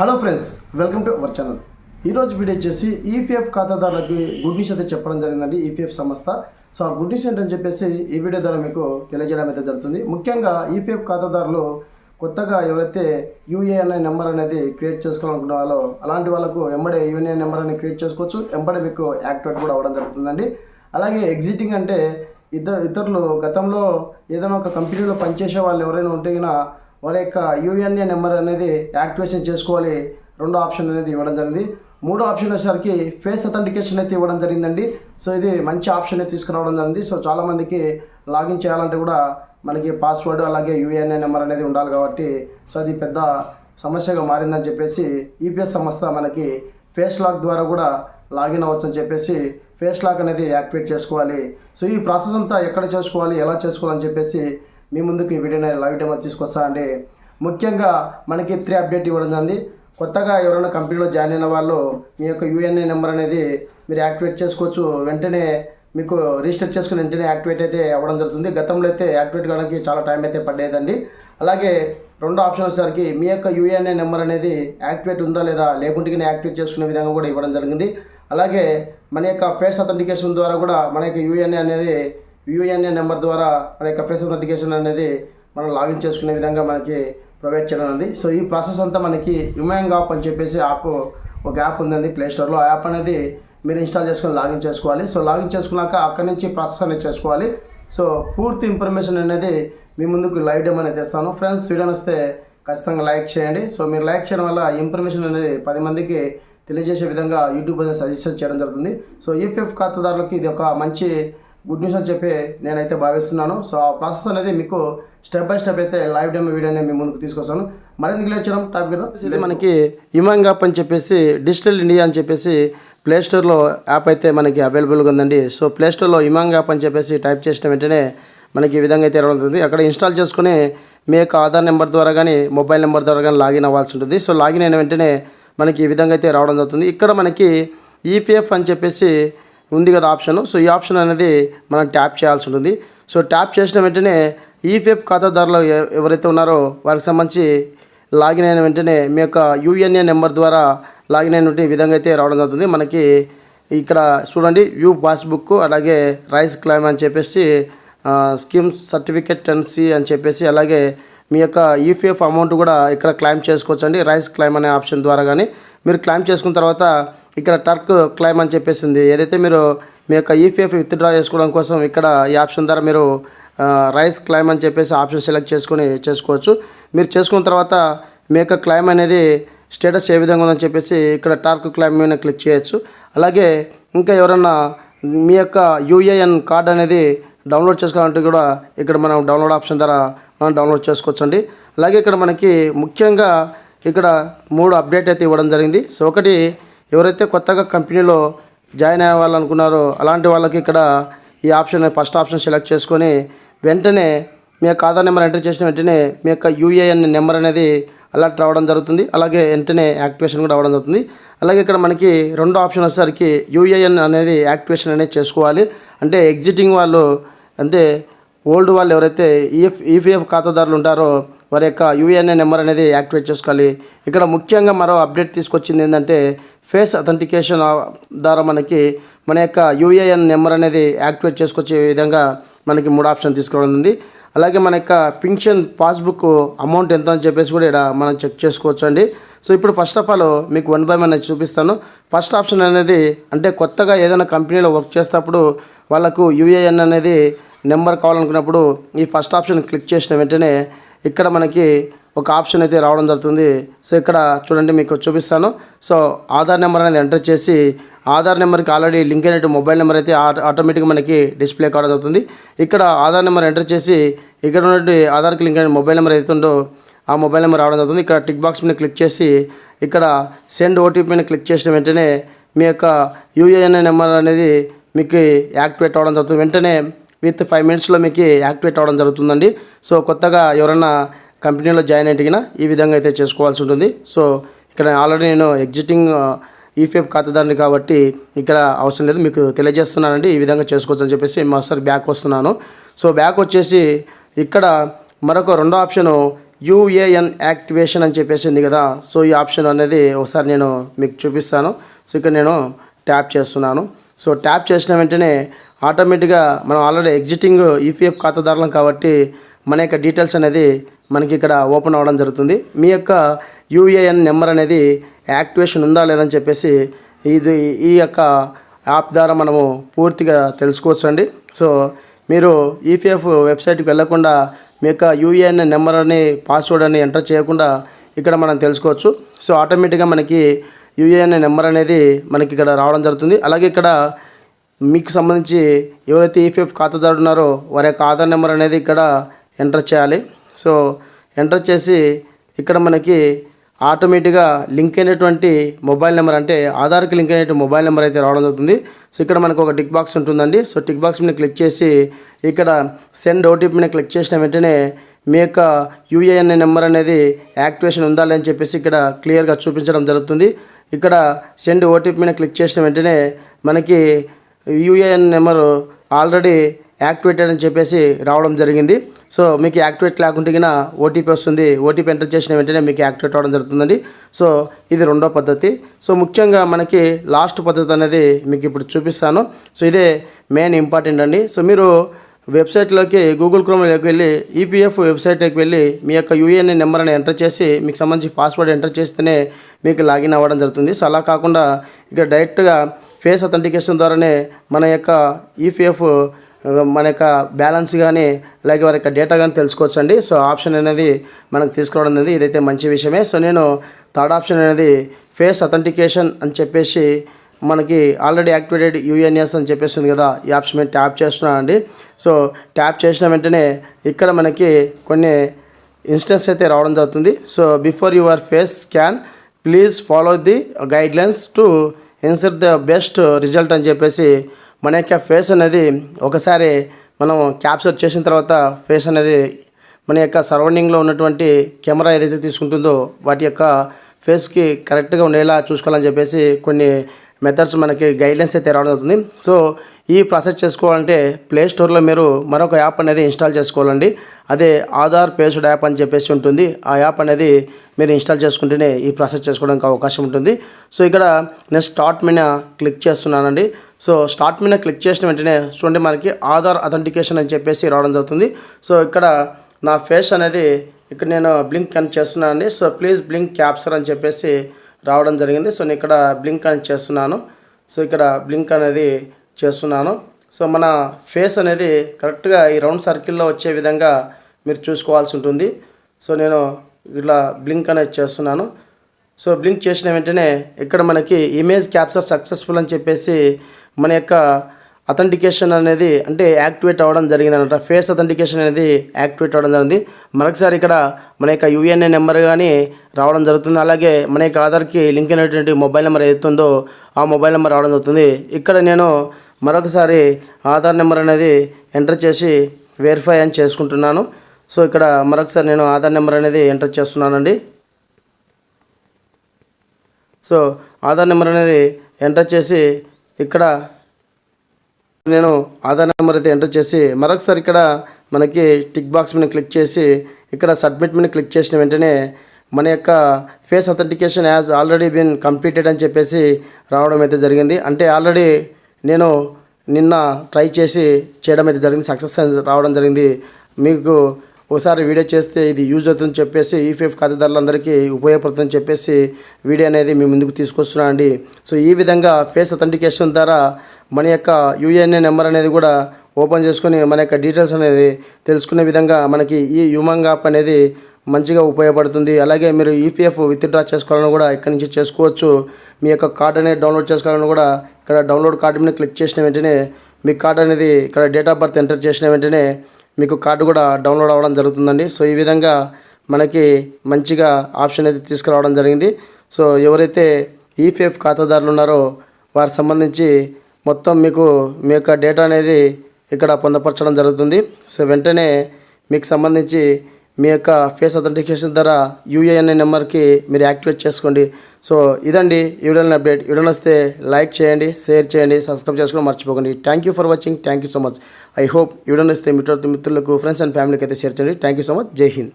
Hello friends welcome to our channel ఈరోజు video వచ్చేసి EPF ఖాతాదారులకి గుడ్ న్యూస్ అయితే చెప్పడం జరిగిందండి ఈపీఎఫ్ సంస్థ. సో ఆ గుడ్ న్యూస్ ఏంటని చెప్పేసి ఈ వీడియో ద్వారా మీకు తెలియజేయడం అయితే జరుగుతుంది. ముఖ్యంగా ఈపీఎఫ్ ఖాతాదారులు కొత్తగా ఎవరైతే యూఏఎన్ఐ నెంబర్ అనేది క్రియేట్ చేసుకోవాలనుకున్న వాళ్ళు అలాంటి వాళ్ళకు ఎంబడే యూఏఎన్ నెంబర్ అనేది క్రియేట్ చేసుకోవచ్చు. ఎంబడే మీకు యాక్టివేట్ కూడా అవ్వడం జరుగుతుందండి. అలాగే ఎగ్జిటింగ్ అంటే ఇద్దరు ఇతరులు గతంలో ఏదైనా ఒక కంపెనీలో పనిచేసే వాళ్ళు ఎవరైనా ఉంటే వారి యొక్క యూఎన్ఏ నెంబర్ అనేది యాక్టివేషన్ చేసుకోవాలి. రెండో ఆప్షన్ అనేది ఇవ్వడం జరిగింది. మూడో ఆప్షన్ వచ్చేసరికి ఫేస్ అథెంటికేషన్ అయితే ఇవ్వడం జరిగిందండి. సో ఇది మంచి ఆప్షన్ అయితే తీసుకురావడం జరిగింది. సో చాలామందికి లాగిన్ చేయాలంటే కూడా మనకి పాస్వర్డ్ అలాగే యూఎన్ఏ నెంబర్ అనేది ఉండాలి కాబట్టి సో అది పెద్ద సమస్యగా మారిందని చెప్పేసి ఈపీఎస్ సంస్థ మనకి ఫేస్ లాక్ ద్వారా కూడా లాగిన్ అవ్వచ్చు అని చెప్పేసి ఫేస్ లాక్ అనేది యాక్టివేట్ చేసుకోవాలి. సో ఈ ప్రాసెస్ అంతా ఎక్కడ చేసుకోవాలి ఎలా చేసుకోవాలని చెప్పేసి మీ ముందుకు ఈ వీడియోని లైవ్ డెమో తీసుకొస్తా అండి ముఖ్యంగా మనకి త్రీ అప్డేట్ ఇవ్వడం జరిగింది. కొత్తగా ఎవరైనా కంపెనీలో జాయిన్ అయిన వాళ్ళు మీ యొక్క యూఎన్ఏ నెంబర్ అనేది మీరు యాక్టివేట్ చేసుకోవచ్చు. వెంటనే మీకు రిజిస్టర్ చేసుకుని వెంటనే యాక్టివేట్ అయితే అవ్వడం జరుగుతుంది. గతంలో అయితే యాక్టివేట్ కావడానికి చాలా టైం అయితే పడేదండి అలాగే రెండో ఆప్షన్ వచ్చేసరికి మీ యొక్క యూఏఎన్ఏ నెంబర్ అనేది యాక్టివేట్ ఉందా లేదా లేకుంటే యాక్టివేట్ చేసుకునే విధంగా కూడా ఇవ్వడం జరిగింది. అలాగే మన యొక్క ఫేస్ అథెంటికేషన్ ద్వారా కూడా మన యొక్క యూఎన్ఏ అనేది యూఏఎన్ఏ నెంబర్ ద్వారా మన యొక్క ఫేస్ అథెంటికేషన్ అనేది మనం లాగిన్ చేసుకునే విధంగా మనకి ప్రొవైడ్ చేయడం ఉంది. సో ఈ ప్రాసెస్ అంతా మనకి యుమాంగ్ యాప్ అని చెప్పేసి యాప్ ఒక యాప్ ఉందండి ప్లే స్టోర్లో ఆ యాప్ అనేది మీరు ఇన్స్టాల్ చేసుకొని లాగిన్ చేసుకోవాలి. సో లాగిన్ చేసుకున్నాక అక్కడి నుంచి ప్రాసెస్ అనేది చేసుకోవాలి. సో పూర్తి ఇన్ఫర్మేషన్ అనేది మీ ముందుకు లైవ్ డెమ్ అనేది తెస్తాను. ఫ్రెండ్స్ వీడియో వస్తే ఖచ్చితంగా లైక్ చేయండి. సో మీరు లైక్ చేయడం వల్ల ఇన్ఫర్మేషన్ అనేది పది మందికి తెలియజేసే విధంగా యూట్యూబ్ అనేది సజెషన్ చేయడం జరుగుతుంది. సో ఈపీఎఫ్ ఖాతాదారులకి ఇది ఒక మంచి గుడ్ న్యూస్ అని చెప్పి నేనైతే భావిస్తున్నాను. సో ఆ ప్రాసెస్ అనేది మీకు స్టెప్ బై స్టెప్ అయితే లైవ్ డెమో వీడియోని మీ ముందుకు తీసుకొస్తాను. మరింత క్లియర్ చేయడం? టాపిక్ కదా ఇది మనకి ఇమాంగ్ యాప్ అని చెప్పేసి డిజిటల్ ఇండియా అని చెప్పేసి ప్లే స్టోర్లో యాప్ అయితే మనకి అవైలబుల్గా ఉందండి. సో ప్లే స్టోర్లో ఇమాంగ్ యాప్ అని చెప్పేసి టైప్ చేసిన వెంటనే మనకి ఈ విధంగా అయితే రావడం అక్కడ ఇన్స్టాల్ చేసుకుని మీ యొక్క ఆధార్ నెంబర్ ద్వారా కానీ మొబైల్ నెంబర్ ద్వారా కానీ లాగిన్ అవ్వాల్సి ఉంటుంది. సో లాగిన్ అయిన వెంటనే మనకి ఈ విధంగా అయితే రావడం జరుగుతుంది. ఇక్కడ మనకి ఈపీఎఫ్ అని చెప్పేసి ఉంది కదా ఆప్షన్. సో ఈ ఆప్షన్ అనేది మనం ట్యాప్ చేయాల్సి ఉంటుంది. సో ట్యాప్ చేసిన వెంటనే ఈపీఎఫ్ ఖాతాదారులు ఎవరైతే ఉన్నారో వారికి సంబంధించి లాగిన్ అయిన వెంటనే మీ యొక్క యూఎన్ఏ నెంబర్ ద్వారా లాగిన్ అయినటువంటి విధంగా అయితే రావడం జరుగుతుంది. మనకి ఇక్కడ చూడండి యూ పాస్బుక్ అలాగే రైస్ క్లైమ్ అని చెప్పేసి స్కీమ్ సర్టిఫికెట్ టెన్సీ అని చెప్పేసి అలాగే మీ యొక్క ఈపీఎఫ్ అమౌంట్ కూడా ఇక్కడ క్లైమ్ చేసుకోవచ్చండి. రైస్ క్లైమ్ అనే ఆప్షన్ ద్వారా కానీ మీరు క్లైమ్ చేసుకున్న తర్వాత ఇక్కడ టర్క్ క్లైమ్ అని చెప్పేసింది. ఏదైతే మీరు మీ యొక్క ఈపీఎఫ్ విత్డ్రా చేసుకోవడం కోసం ఇక్కడ ఈ ఆప్షన్ ద్వారా మీరు రైస్ క్లైమ్ అని చెప్పేసి ఆప్షన్ సెలెక్ట్ చేసుకొని చేసుకోవచ్చు. మీరు చేసుకున్న తర్వాత మీ యొక్క క్లైమ్ అనేది స్టేటస్ ఏ విధంగా ఉందని చెప్పేసి ఇక్కడ టార్క్ క్లైమ్ మీద క్లిక్ చేయొచ్చు. అలాగే ఇంకా ఎవరన్నా మీ యొక్క యూఏఎన్ కార్డ్ అనేది డౌన్లోడ్ చేసుకోవాలంటే కూడా ఇక్కడ మనం డౌన్లోడ్ ఆప్షన్ ద్వారా మనం డౌన్లోడ్ చేసుకోవచ్చండి. అలాగే ఇక్కడ మనకి ముఖ్యంగా ఇక్కడ మూడు అప్డేట్ అయితే ఇవ్వడం జరిగింది. సో ఒకటి ఎవరైతే కొత్తగా కంపెనీలో జాయిన్ అవ్వాలనుకున్నారో అలాంటి వాళ్ళకి ఇక్కడ ఈ ఆప్షన్ ఫస్ట్ ఆప్షన్ సెలెక్ట్ చేసుకొని వెంటనే మీ యొక్క ఆధార్ నెంబర్ ఎంటర్ చేసిన వెంటనే మీ యొక్క యూఏఎన్ నెంబర్ అనేది అలర్ట్ రావడం జరుగుతుంది. అలాగే వెంటనే యాక్టివేషన్ కూడా అవ్వడం జరుగుతుంది. అలాగే ఇక్కడ మనకి రెండు ఆప్షన్ వచ్చేసరికి యూఏఎన్ అనేది యాక్టివేషన్ అనేది చేసుకోవాలి. అంటే ఎగ్జిటింగ్ వాళ్ళు అంటే ఓల్డ్ వాళ్ళు ఎవరైతే ఈఎఫ్ ఈపీఎఫ్ ఖాతాదారులు ఉంటారో వారి యొక్క యూఏఎన్ఏ నెంబర్ అనేది యాక్టివేట్ చేసుకోవాలి. ఇక్కడ ముఖ్యంగా మరో అప్డేట్ తీసుకొచ్చింది ఏంటంటే ఫేస్ అథెంటికేషన్ ద్వారా మనకి మన యొక్క యూఏఎన్ నెంబర్ అనేది యాక్టివేట్ చేసుకొచ్చే విధంగా మనకి మూడు ఆప్షన్ తీసుకురావడం ఉంది. అలాగే మన యొక్క పింఛన్ పాస్బుక్ అమౌంట్ ఎంత అని చెప్పేసి కూడా ఇక్కడ మనం చెక్ చేసుకోవచ్చు అండి. సో ఇప్పుడు ఫస్ట్ ఆఫ్ ఆల్ మీకు వన్ బై వన్ చూపిస్తాను. ఫస్ట్ ఆప్షన్ అనేది అంటే కొత్తగా ఏదైనా కంపెనీలో వర్క్ చేసేటప్పుడు వాళ్ళకు యూఏఎన్ అనేది నెంబర్ కావాలనుకున్నప్పుడు ఈ ఫస్ట్ ఆప్షన్ క్లిక్ చేసిన వెంటనే ఇక్కడ మనకి ఒక ఆప్షన్ అయితే రావడం జరుగుతుంది. సో ఇక్కడ చూడండి మీకు చూపిస్తాను. సో ఆధార్ నెంబర్ అనేది ఎంటర్ చేసి ఆధార్ నెంబర్కి ఆల్రెడీ లింక్ అయినట్టు మొబైల్ నెంబర్ అయితే ఆటోమేటిక్గా మనకి డిస్ప్లే కావడం జరుగుతుంది. ఇక్కడ ఆధార్ నెంబర్ ఎంటర్ చేసి ఇక్కడ ఉన్నటువంటి ఆధార్కి లింక్ అయిన మొబైల్ నెంబర్ ఏదైతే ఉందో ఆ మొబైల్ నెంబర్ రావడం జరుగుతుంది. ఇక్కడ టిక్ బాక్స్ మీద క్లిక్ చేసి ఇక్కడ సెండ్ ఓటీపీ మీద క్లిక్ చేసిన వెంటనే మీ యొక్క యూఏఎన్ నెంబర్ అనేది మీకు యాక్టివేట్ అవ్వడం జరుగుతుంది. వెంటనే విత్ ఫైవ్ మినిట్స్లో మీకు యాక్టివేట్ అవ్వడం జరుగుతుందండి. సో కొత్తగా ఎవరైనా కంపెనీలో జాయిన్ అయిన ఈ విధంగా అయితే చేసుకోవాల్సి ఉంటుంది. సో ఇక్కడ ఆల్రెడీ నేను ఎగ్జిటింగ్ ఈపీఎఫ్ ఖాతాదారుని కాబట్టి ఇక్కడ అవసరం లేదు. మీకు తెలియజేస్తున్నానండి. ఈ విధంగా చేసుకోవచ్చు అని చెప్పేసి మరోసారి బ్యాక్ వస్తున్నాను. సో బ్యాక్ వచ్చేసి ఇక్కడ మరొక రెండో ఆప్షను యూఏఎన్ యాక్టివేషన్ అని చెప్పేసి ఉంది కదా. సో ఈ ఆప్షన్ అనేది ఒకసారి నేను మీకు చూపిస్తాను. సో ఇక్కడ నేను ట్యాప్ చేస్తున్నాను. సో ట్యాప్ చేసిన వెంటనే ఆటోమేటిక్గా మనం ఆల్రెడీ ఎగ్జిటింగ్ ఈపీఎఫ్ ఖాతాదారులం కాబట్టి మన యొక్క డీటెయిల్స్ అనేది మనకి ఇక్కడ ఓపెన్ అవ్వడం జరుగుతుంది. మీ యొక్క యూఏఎన్ నెంబర్ అనేది యాక్టివేషన్ ఉందా లేదని చెప్పేసి ఇది ఈ యొక్క యాప్ ద్వారా మనము పూర్తిగా తెలుసుకోవచ్చు అండి. సో మీరు ఈపీఎఫ్ వెబ్సైట్కి వెళ్ళకుండా మీ యొక్క యూఏఎన్ నెంబర్ అని పాస్వర్డ్ అని ఎంటర్ చేయకుండా ఇక్కడ మనం తెలుసుకోవచ్చు. సో ఆటోమేటిక్గా మనకి యూఏఎన్ నెంబర్ అనేది మనకి ఇక్కడ రావడం జరుగుతుంది. అలాగే ఇక్కడ మీకు సంబంధించి ఎవరైతే ఈపీఎఫ్ ఖాతాదారు ఉన్నారో వారి యొక్క ఆధార్ నెంబర్ అనేది ఇక్కడ ఎంటర్ చేయాలి. సో ఎంటర్ చేసి ఇక్కడ మనకి ఆటోమేటిక్గా లింక్ అయినటువంటి మొబైల్ నెంబర్ అంటే ఆధార్కి లింక్ అయినటువంటి మొబైల్ నెంబర్ అయితే రావడం జరుగుతుంది. సో ఇక్కడ మనకు ఒక టిక్ బాక్స్ ఉంటుందండి. సో టిక్ బాక్స్ మీద క్లిక్ చేసి ఇక్కడ సెండ్ ఓటీపీ మీద క్లిక్ చేసిన వెంటనే మీ యొక్క యూఏఎన్ నెంబర్ అనేది యాక్టివేషన్ ఉందా లేదని చెప్పేసి ఇక్కడ క్లియర్గా చూపించడం జరుగుతుంది. ఇక్కడ సెండ్ ఓటీపీ మీద క్లిక్ చేసిన వెంటనే మనకి యూఏఎన్ నెంబరు ఆల్రెడీ యాక్టివేటెడ్ అని చెప్పేసి రావడం జరిగింది. సో మీకు యాక్టివేట్ లేకుంటే కన్నా ఓటీపీ వస్తుంది. ఓటీపీ ఎంటర్ చేసిన వెంటనే మీకు యాక్టివేట్ అవ్వడం జరుగుతుందండి. సో ఇది రెండో పద్ధతి. సో ముఖ్యంగా మనకి లాస్ట్ పద్ధతి అనేది మీకు ఇప్పుడు చూపిస్తాను. సో ఇదే మెయిన్ ఇంపార్టెంట్ అండి. సో మీరు వెబ్సైట్లోకి గూగుల్ క్రోమ్లోకి వెళ్ళి ఈపీఎఫ్ వెబ్సైట్లోకి వెళ్ళి మీ యొక్క యూఏఎన్ నెంబర్ అని ఎంటర్ చేసి మీకు సంబంధించి పాస్వర్డ్ ఎంటర్ చేస్తేనే మీకు లాగిన్ అవ్వడం జరుగుతుంది. సో అలా కాకుండా ఇక్కడ డైరెక్ట్గా ఫేస్ అథెంటికేషన్ ద్వారానే మన యొక్క ఈపీఎఫ్ మన యొక్క బ్యాలెన్స్ కానీ అలాగే వారి యొక్క డేటా కానీ తెలుసుకోవచ్చు అండి సో ఆప్షన్ అనేది మనకు తీసుకోవడం అనేది ఇదైతే మంచి విషయమే. సో నేను థర్డ్ ఆప్షన్ అనేది ఫేస్ అథెంటికేషన్ అని చెప్పేసి మనకి ఆల్రెడీ యాక్టివేటెడ్ యూఎన్ఎస్ అని చెప్పేసి ఉంది కదా ఈ ఆప్షన్ మీద ట్యాప్ చేస్తున్నాను అండి. సో ట్యాప్ చేసిన వెంటనే ఇక్కడ మనకి కొన్ని ఇన్స్టెన్స్ అయితే రావడం జరుగుతుంది. So before your face scan please follow the guidelines to insert the best result అని చెప్పేసి మన యొక్క ఫేస్ అనేది ఒకసారి మనం క్యాప్చర్ చేసిన తర్వాత ఫేస్ అనేది మన యొక్క సరౌండింగ్లో ఉన్నటువంటి కెమెరా ఏదైతే తీసుకుంటుందో వాటి యొక్క ఫేస్కి కరెక్ట్గా ఉండేలా చూసుకోవాలని చెప్పేసి కొన్ని మెథడ్స్ మనకి గైడ్లైన్స్ అయితే రావడం అవుతుంది సో ఈ ప్రాసెస్ చేసుకోవాలంటే ప్లే స్టోర్లో మీరు మరొక యాప్ అనేది ఇన్స్టాల్ చేసుకోవాలండి. అదే ఆధార్ పేస్డ్ యాప్ అని చెప్పేసి ఉంటుంది. ఆ యాప్ అనేది మీరు ఇన్స్టాల్ చేసుకుంటేనే ఈ ప్రాసెస్ చేసుకోవడానికి అవకాశం ఉంటుంది. సో ఇక్కడ నేను స్టార్ట్ మీద క్లిక్ చేస్తున్నానండి. సో స్టార్ట్ మీద క్లిక్ చేసిన వెంటనే చూడండి మనకి ఆధార్ అథెంటికేషన్ అని చెప్పేసి రావడం జరుగుతుంది. సో ఇక్కడ నా ఫేస్ అనేది ఇక్కడ నేను బ్లింక్ అని చేస్తున్నానండి. సో ప్లీజ్ బ్లింక్ క్యాప్చర్ అని చెప్పేసి రావడం జరిగింది. సో నేను ఇక్కడ బ్లింక్ అని చేస్తున్నాను. సో ఇక్కడ బ్లింక్ అనేది చేస్తున్నాను. సో మన ఫేస్ అనేది కరెక్ట్గా ఈ రౌండ్ సర్కిల్లో వచ్చే విధంగా మీరు చూసుకోవాల్సి ఉంటుంది. సో నేను ఇట్లా బ్లింక్ అనేది చేస్తున్నాను. సో బ్లింక్ చేసిన వెంటనే ఇక్కడ మనకి ఇమేజ్ క్యాప్చర్ సక్సెస్ఫుల్ అని చెప్పేసి మన యొక్క అథెంటికేషన్ అనేది అంటే యాక్టివేట్ అవ్వడం జరిగిందనమాట. ఫేస్ అథెంటికేషన్ అనేది యాక్టివేట్ అవ్వడం జరిగింది. మరొకసారి ఇక్కడ మన యొక్క యూఎన్ఏ నెంబర్ కానీ రావడం జరుగుతుంది. అలాగే మన యొక్క ఆధార్కి లింక్ అయినటువంటి మొబైల్ నెంబర్ ఏదైతుందో ఆ మొబైల్ నెంబర్ రావడం జరుగుతుంది. ఇక్కడ నేను మరొకసారి ఆధార్ నెంబర్ అనేది ఎంటర్ చేసి వెరిఫై అని చేసుకుంటున్నాను. సో ఇక్కడ మరొకసారి నేను ఆధార్ నెంబర్ అనేది ఎంటర్ చేస్తున్నానండి. సో ఆధార్ నెంబర్ అనేది ఎంటర్ చేసి ఇక్కడ నేను ఆధార్ నెంబర్ అయితే ఎంటర్ చేసి మరొకసారి ఇక్కడ మనకి టిక్ బాక్స్ మీద క్లిక్ చేసి ఇక్కడ సబ్మిట్ మీద క్లిక్ చేసిన వెంటనే మన యొక్క face authentication as already been completed అని చెప్పేసి రావడం అయితే జరిగింది. అంటే ఆల్రెడీ నేను నిన్న ట్రై చేసి చేయడం అయితే జరిగింది. సక్సెస్ రావడం జరిగింది. మీకు ఒకసారి వీడియో చేస్తే ఇది యూజ్ అవుతుందని చెప్పేసి ఈపీఎఫ్ ఖాతాదారులందరికీ ఉపయోగపడుతుందని చెప్పేసి వీడియో అనేది మీ ముందుకు తీసుకొస్తున్నాం అండి. సో ఈ విధంగా ఫేస్ అథెంటికేషన్ ద్వారా మన యొక్క యూఏఎన్ఏ నెంబర్ అనేది కూడా ఓపెన్ చేసుకొని మన యొక్క డీటెయిల్స్ అనేది తెలుసుకునే విధంగా మనకి ఈ యుమంగ్ యాప్ అనేది మంచిగా ఉపయోగపడుతుంది. అలాగే మీరు ఈపీఎఫ్ విత్డ్రా చేసుకోవాలని కూడా ఇక్కడ నుంచి చేసుకోవచ్చు. మీ యొక్క కార్డ్ అనేది డౌన్లోడ్ చేసుకోవాలని కూడా ఇక్కడ డౌన్లోడ్ కార్డు మీద క్లిక్ చేసిన వెంటనే మీ కార్డ్ అనేది ఇక్కడ డేట్ ఆఫ్ బర్త్ ఎంటర్ చేసిన వెంటనే మీకు కార్డు కూడా డౌన్లోడ్ అవ్వడం జరుగుతుందండి. సో ఈ విధంగా మనకి మంచిగా ఆప్షన్ అయితే తీసుకురావడం జరిగింది. సో ఎవరైతే ఈపీఎఫ్ ఖాతాదారులు ఉన్నారో వారికి సంబంధించి మొత్తం మీకు మీ యొక్క డేటా అనేది ఇక్కడ పొందపరచడం జరుగుతుంది. సో వెంటనే మీకు సంబంధించి మీ యొక్క ఫేస్ అథెంటికేషన్ ద్వారా యూఏఎన్ఏ నెంబర్కి మీరు యాక్టివేట్ చేసుకోండి. సో ఇదండి ఈ వీడియోని అప్డేట్. వీడియో వస్తే లైక్ చేయండి షేర్ చేయండి సబ్స్క్రైబ్ చేసుకోవడం మర్చిపోకండి. Thank you for watching thank you so much I hope video వస్తే మిత్రులకు మిత్రులకు ఫ్రెండ్స్ అండ్ ఫ్యామిలీకి అయితే షేర్ చేయండి. థ్యాంక్ యూ సో మచ్ జై హింద్